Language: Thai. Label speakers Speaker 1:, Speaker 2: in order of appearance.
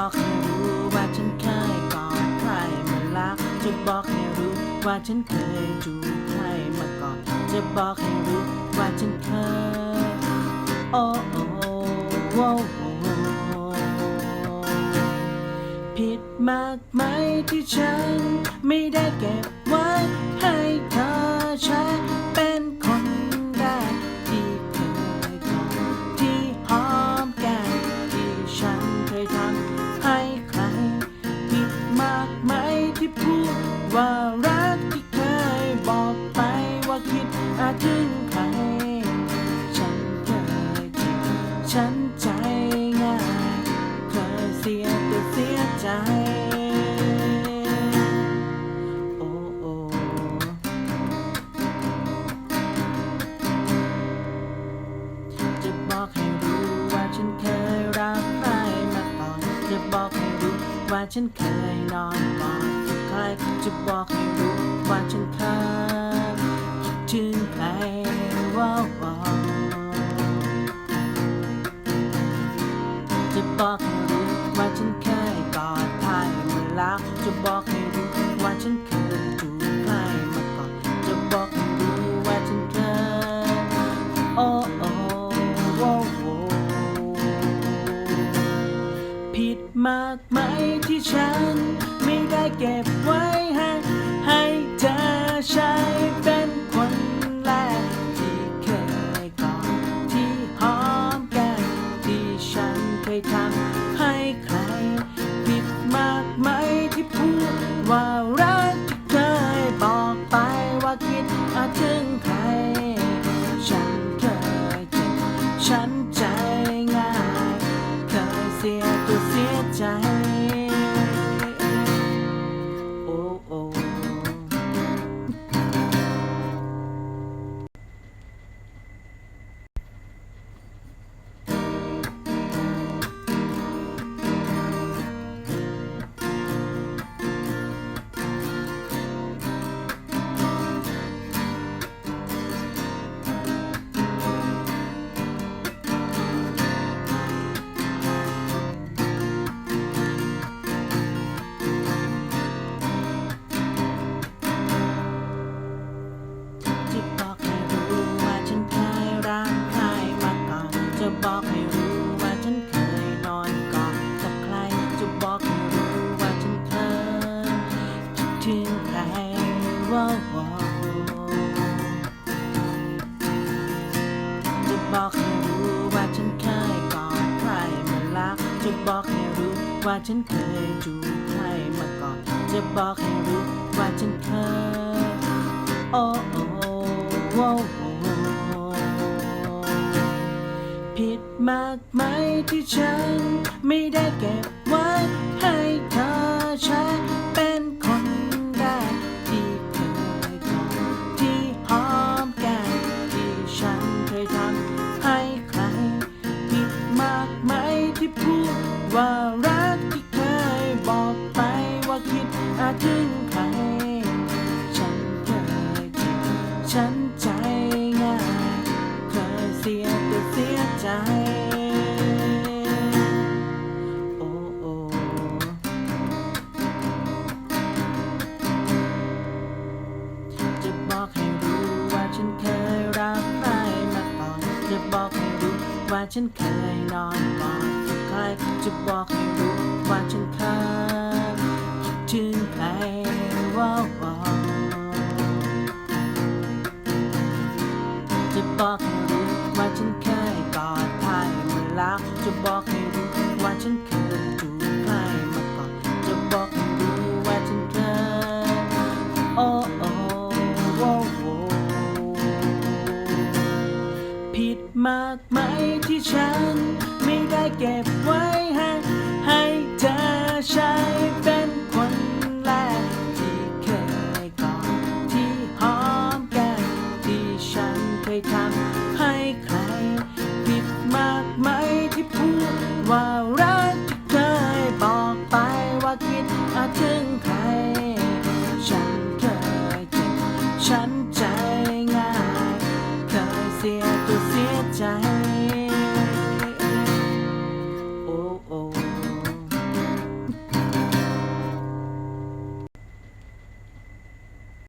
Speaker 1: บอกให้รู้ว่าฉันเคยกอดใครมารัก จะบอกให้รู้ว่าฉันเคยจูบใครมาก่อน จะบอกให้รู้ว่าฉันเคย โอ้โอ้โอ้โอ้ผิดมากไหมที่ฉันไม่ได้เก็บไว้ ใจง่ายเคยเสียแต่เสียใจ โอ้โอจะบอกให้รู้ว่าฉันเคยรักใครมาก่อน จะบอกให้รู้ว่าฉันเคยนอนกอดใครจะบอก แล้ว จะบอกให้รู้ว่าฉันเคยถูกใครมาก่อนจะบอกให้รู้ว่าฉันเคยโอ้โอ้โอ้โอ้ผิดมากไหมที่ฉันไม่ได้เก็บ ใจ บอกให้รู้ว่าฉันเคยกอดใครมารัก จะบอกให้รู้ว่าฉันเคยจูบใครมาก่อน จะบอกให้รู้ว่าฉันเคย โอ้โอ้โอ้โอ้ผิดมากไหมที่ฉันไม่ได้เก็บไว้ ไหมที่พูดว่ารักที่เคยบอกไปว่าคิดอาจถึง ว่าฉันเคยนอนกอดกับใคร จะบอกให้รู้ว่าฉันเคยคิดถึงใครว่าวว้าจะบอกให้รู้ว่าฉันเคยกอดใครเมื่อแล้วจะบอกให้รู้ว่าฉันเคย มากมายที่ฉันไม่ได้เก็บไว้ time.